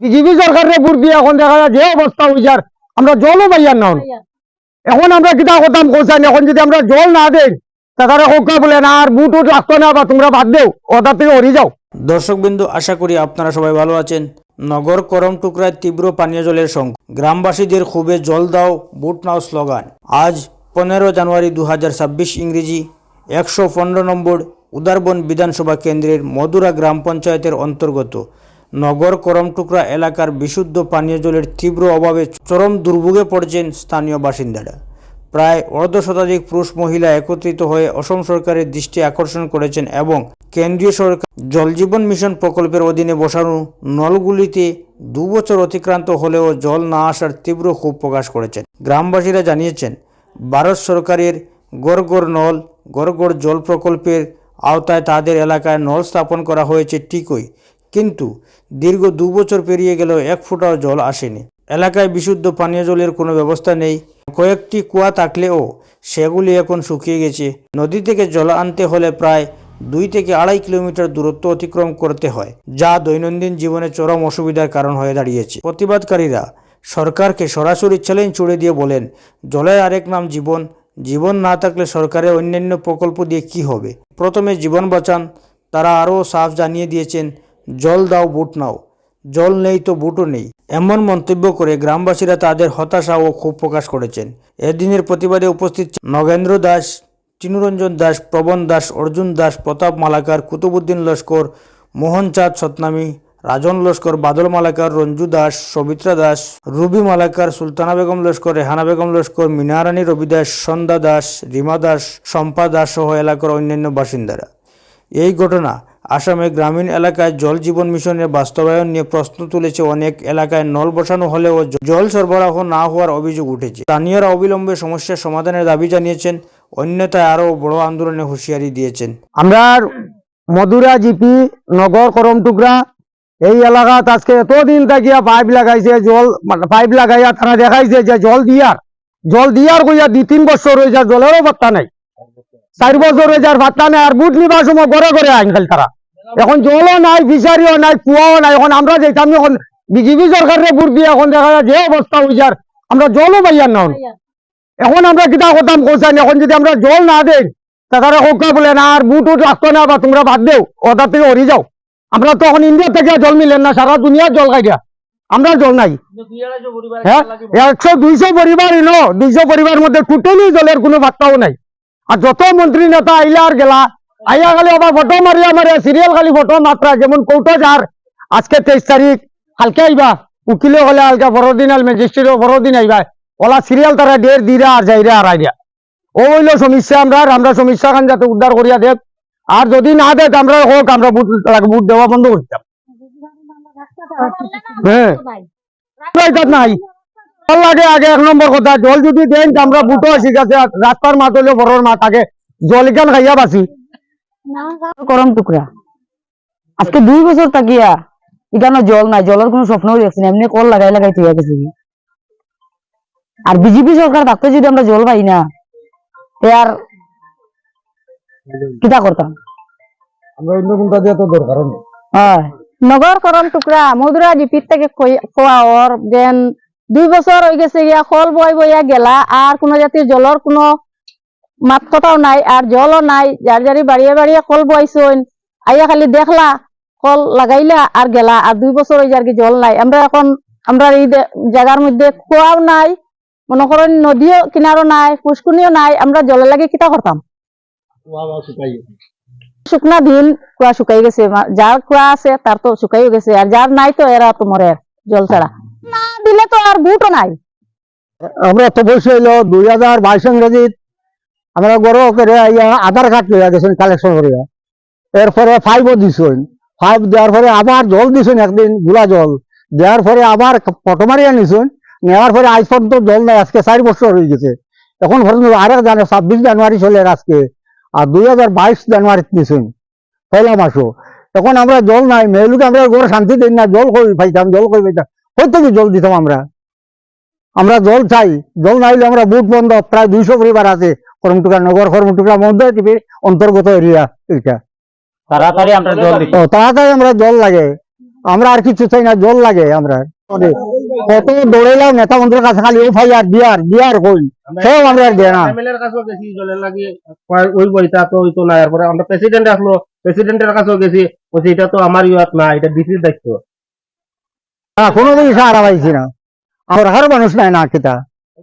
BJP সরকারের vote দিয়ে এখন দেখা যায় যে অবস্থা হয়েছে আর আমরা জলও পাইয়ার না এখন। আমরা কিতা করতাম কোথায় এখন যদি আমরা জল না দেই তারা হোকা বলে না আর বুট উট রাখতো না বা তোমরা বাদ দেও ওটা থেকে হরি যাও। দর্শকবিন্দু আশা করি আপনারা সবাই ভালো আছেন। নগর করম টুকরায় তীব্র পানীয় জলের সংকট গ্রামবাসীদের খুবই জল দাও বুট নাও স্লোগান। আজ পনেরো জানুয়ারি দু হাজার ছাব্বিশ ইংরেজি একশো পনেরো নম্বর উদারবন বিধানসভা কেন্দ্রের মদুরা গ্রাম পঞ্চায়েতের অন্তর্গত। নগর করমটুকরা এলাকার বিশুদ্ধ পানীয় জলের তীব্র অভাবে চরম দুর্ভোগে পড়ছেন স্থানীয় বাসিন্দারা। প্রায় অর্ধ শতাধিক পুরুষ মহিলা একত্রিত হয়ে অসম সরকারের দৃষ্টি আকর্ষণ করেছেন এবং কেন্দ্রীয় সরকার জলজীবন মিশন প্রকল্পের অধীনে বসানো নলগুলিতে দু বছর অতিক্রান্ত হলেও জল না আসার তীব্র ক্ষোভ প্রকাশ করেছেন। গ্রামবাসীরা জানিয়েছেন, ভারত সরকারের গড় গড় নল গড় গড় জল প্রকল্পের আওতায় তাদের এলাকায় নল স্থাপন করা হয়েছে ঠিকই কিন্তু দীর্ঘ দু বছর পেরিয়ে গেলেও এক ফোঁটাও জল আসেনি। এলাকায় বিশুদ্ধ পানীয় জলের কোনো ব্যবস্থা নেই। কয়েকটি কুয়া থাকলেও সেগুলি এখন শুকিয়ে গেছে। নদী থেকে জল আনতে হলে প্রায় দুই থেকে আড়াই কিলোমিটার দূরত্ব অতিক্রম করতে হয়, যা দৈনন্দিন জীবনে চরম অসুবিধার কারণ হয়ে দাঁড়িয়েছে। প্রতিবাদকারীরা সরকারকে সরাসরি চ্যালেঞ্জ ছুড়ে দিয়ে বলেন, জলের আরেক নাম জীবন। জীবন না থাকলে সরকারের অন্যান্য প্রকল্প দিয়ে কি হবে? প্রথমে জীবন বাঁচান। তারা আরও সাফ জানিয়ে দিয়েছেন জল দাও, বুট নাও। জল নেই তো বুটও নেই। এমন মন্তব্য করে গ্রামবাসীরা তাদের হতাশা ও ক্ষোভ প্রকাশ করেছেন। এদিনের প্রতিবাদে উপস্থিত নগেন্দ্র দাস, চিনুরঞ্জন দাস, প্রবণ দাস, অর্জুন দাস, প্রতাপ মালাকার, কুতুবুদ্দিন লস্কর মোহন চাঁদ সতনামী রাজন লস্কর, বাদল মালাকার, রঞ্জু দাস, সবিত্রা দাস, রুবি মালাকার, সুলতানা বেগম লস্কর, রেহানা বেগম লস্কর, মিনারানী রবি দাস, সন্ধ্যা দাস, রিমা দাস, শম্পা দাস সহ এলাকার অন্যান্য বাসিন্দারা। এই ঘটনা আসামে গ্রামীণ এলাকায় জল জীবন মিশনের বাস্তবায়ন নিয়ে প্রশ্ন তুলেছে অনেক এলাকায় নল বসানো হলেও জল সরবরাহ না হওয়ার অভিযোগ উঠেছে। স্থানীয়রা অবিলম্বে সমস্যার সমাধানের দাবি জানিয়েছেন। অন্যথায় আরও বড় আন্দোলনে হুঁশিয়ারি দিয়েছেন। আমরা মধুরা জিপি, নগর করম টুকরা এই এলাকাত আজকে এতদিন থাকিয়া পাইপ লাগাইছে, জল মানে পাইপ লাগাইয়া তারা দেখাইছে যে জল দিয়ার জল দিয়ার কইয়া দুই তিন বছর হয়ে যায় জলেরও পাত্তা নাই। চার বছর হয়ে যার পাত্তা নাই, আর বুট নিবার সময় ঘরে ঘরে আইনকাল তারা। এখন জলও নাই ফিশারিও নাই কুয়াও নাই। এখন আমরা যেতাম এখন বিজেপি সরকারের বুট দিয়ে এখন দেখা যায় যে অবস্থা হয়ে যার আমরা জলও পাইয়ার না এখন। আমরা কিতা করতাম কোথায় এখন যদি আমরা জল না দেই তারা হোকা বলে না আর বুট উট রাখতো না বা তোমরা বাদ দেও ওটা থেকে হরি যাও। আমরা তো এখন ইন্ডিয়া থেকে জল মিলেন না সারা দুনিয়ার জল খাই দিয়া। আমরা জল নাই। হ্যাঁ একশো দুইশো পরিবার ইনো দুইশো পরিবারের মধ্যে টোটালি জলের কোনো বার্তাও নাই। আর যত মন্ত্রী নেতা আইলা আর গেলা আইয়া খালি আবার ফটো মারিয়া মারিয়া সিরিয়াল খালি ফটো মাত্রা, যেমন কৌটো যার আজকে তেইশ তারিখ কালকে আইবা উকিলে হলে কালকে পরের দিন আল ম্যাজিস্ট্রেটও পরের দিন আইবা ওলা সিরিয়াল তারা ডের দিরা আর যাইরা আর আইরা ও হইল সমস্যা আমরা আমরা সমস্যা খান যাতে উদ্ধার করিয়া দেব আর যদি না দেখ আমরা হোক আমরা বুট বুট দেওয়া বন্ধ করতাম হ্যাঁ নাই। লাগে আগে এক নম্বর কথা, জল যদি দেন, আমরা বুটো গেছে রাস্তার মাঠ হইলে বড়র মাঠ আগে। জল ইকান খাইয়া বাঁচি। করম টুকরা। আজকে দুই বছর তাকিয়া এখানে জল নাই জলের কোনো স্বপ্নও দেখছি না এমনি কল লাগাই লাগাই তুই গেছি। আর বিজেপি সরকার থাকতে যদি আমরা জল পাই না আর কিতা করতাম? আমরা অন্য কোনটা দিয়ে তো দরকার নেই হয়। নগর টুকরা মধুরা জিপির থেকে ওর দুই বছর হয়ে গেছে গিয়া কল বই বইয়া গেলা আর কোনো জাতির জলের কোনো মাত কথাও নাই আর জলও নাই যার যারি বাড়িয়ে বাড়িয়ে কল বইছইন আইয়া খালি দেখলা কল লাগাইলা আর গেলা আর দুই বছর হয়ে যার কি জল নাই। আমরা এখন আমরা এই জায়গার মধ্যে কুয়াও নাই মনে করেন নদীও কিনারও নাই পুষ্কুনিও নাই আমরা জলের লাগে কিতা করতাম শুকনা দিন কুয়া শুকাই গেছে যার কুয়া আছে তার তো শুকাই গেছে আর যার নাই তো এরা তো মরে জল ছাড়া। না দিলে তো আর বুটও নাই। আমরা তো বসে হইল দুই হাজার বাইশ ইংরেজিত আমরা গরো করে আধার কার্ড লইয়া গেছেন কালেকশন করিয়া। এরপরে ফাইভও দিছেন। ফাইভ দেওয়ার পরে আবার জল দিছেন একদিন, গুলা জল। দেওয়ার পরে আবার ফটো মারিয়া নিছেন। নেওয়ার পরে আজ পর্যন্ত জল নাই, আজকে চার বছর হয়ে গেছে। এখন পর্যন্ত আরেক জানো ছাব্বিশ জানুয়ারি চলে আজকে। আর দুই হাজার বাইশ জানুয়ারিত নিছেন পয়লা মাসও। এখন আমরা জল নাই মেয়েলুকে আমরা ঘরে শান্তি দিন না, জল কই পাইতাম, জল কই পাইতাম। থেকে জল দিতাম আমরা? আমরা জল চাই। জল না হইলে আমরা বুট বন্ধ প্রায় দুইশো পরিবার আছে। করমটুকা নগর করমটুকা মধ্যে অন্তর্গত এরিয়া এটা তাড়াতাড়ি আমরা জল তাড়াতাড়ি আমরা জল লাগে। আমরা আর কিছু চাই না জল লাগে আমরা। কত দৌড়াইলাম নেতা মন্ত্রীর কাছে খালি ও ভাই আর দিয়ার দিয়ার কই? সেও আমরা আর দেয় না। ওই বইটা তো ওই তো নাই। এরপরে আমরা প্রেসিডেন্ট আসলো। প্রেসিডেন্টের কাছেও গেছি। বলছি এটা তো আমার ইয়াত না এটা ডিসির দায়িত্ব। হ্যাঁ, কোনোদিন সাহারা পাইছি না। আমরা হার মানুষ নাই না কিতা